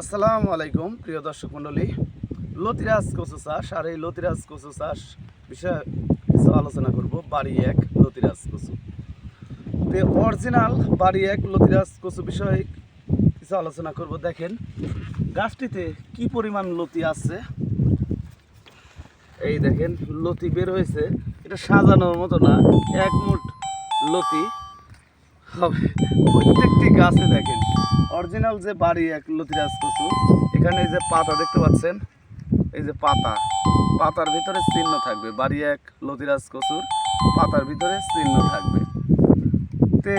আসসালামু আলাইকুম, প্রিয় দর্শক মণ্ডলী। লতিরাজ কচু চাষ, আর এই লতিরাজ কচু চাষ বিষয়ে কিছু আলোচনা করব, বাড়ি এক লতিরাজ কচু। তো অরিজিনাল বাড়ি এক লতিরাজ কচু বিষয়ে কিছু আলোচনা করব। দেখেন, গাছটিতে কি পরিমাণ লতি আছে? এই দেখেন, লতি বের হয়েছে। এটা সাজানোর মতো না, এক মুঠ লতি। প্রত্যেকটি গাছে দেখেন অরিজিনাল যে বাড়ি এক লতিরাজ কচু, এখানে এই যে পাতা দেখতে পাচ্ছেন, এই যে পাতা, পাতার ভিতরে চিহ্ন থাকবে। বাড়ি এক লতিরাজ কচুর পাতার ভিতরে চিহ্ন থাকবে। তে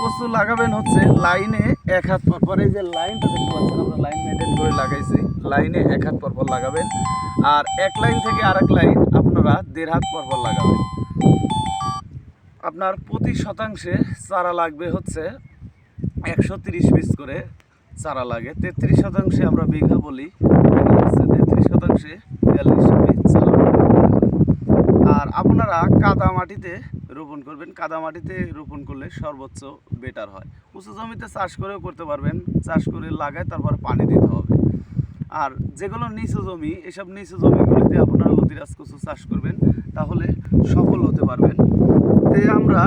কচু লাগাবেন হচ্ছে লাইনে এক হাত পর পর, এই যে লাইনটা দেখতে পাচ্ছেন, আমরা লাইন মেনটেন করে লাগাইছি। লাইনে এক হাত পর পর লাগাবেন, আর এক লাইন থেকে আরেক লাইন আপনারা দেড় হাত পর পর লাগাবেন। আপনার প্রতি শতাংশে চারা লাগবে হচ্ছে একশো তিরিশ পিস করে চারা লাগে। তেত্রিশ শতাংশে আমরা বিঘা বলি তেত্রিশ শতাংশে বিয়াল্লিশ পিস। আর আপনারা কাদা মাটিতে রোপণ করবেন। কাদা মাটিতে রোপণ করলে সর্বোচ্চ বেটার হয়। উঁচু জমিতে চাষ করেও করতে পারবেন। চাষ করে লাগায় তারপর পানি দিতে হবে। আর যেগুলো নিচু জমি, এসব নিচু জমিগুলিতে আপনারা লতিরাজ কচু চাষ করবেন, তাহলে সফল হতে পারবেন। তে আমরা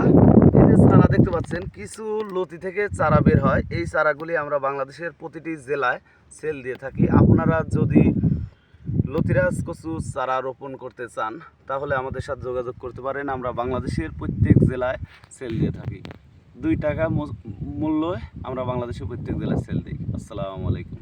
এই যে চারা দেখতে পাচ্ছেন, কিছু লতি থেকে চারা বের হয়। এই চারাগুলি আমরা বাংলাদেশের প্রতিটি জেলায় সেল দিয়ে থাকি। আপনারা যদি লতিরাজ কচু চারা রোপণ করতে চান, তাহলে আমাদের সাথে যোগাযোগ করতে পারেন। আমরা বাংলাদেশের প্রত্যেক জেলায় সেল দিয়ে থাকি। দুই টাকা মূল্য আমরা বাংলাদেশের প্রত্যেক জেলায় সেল দিই। আসসালামু আলাইকুম।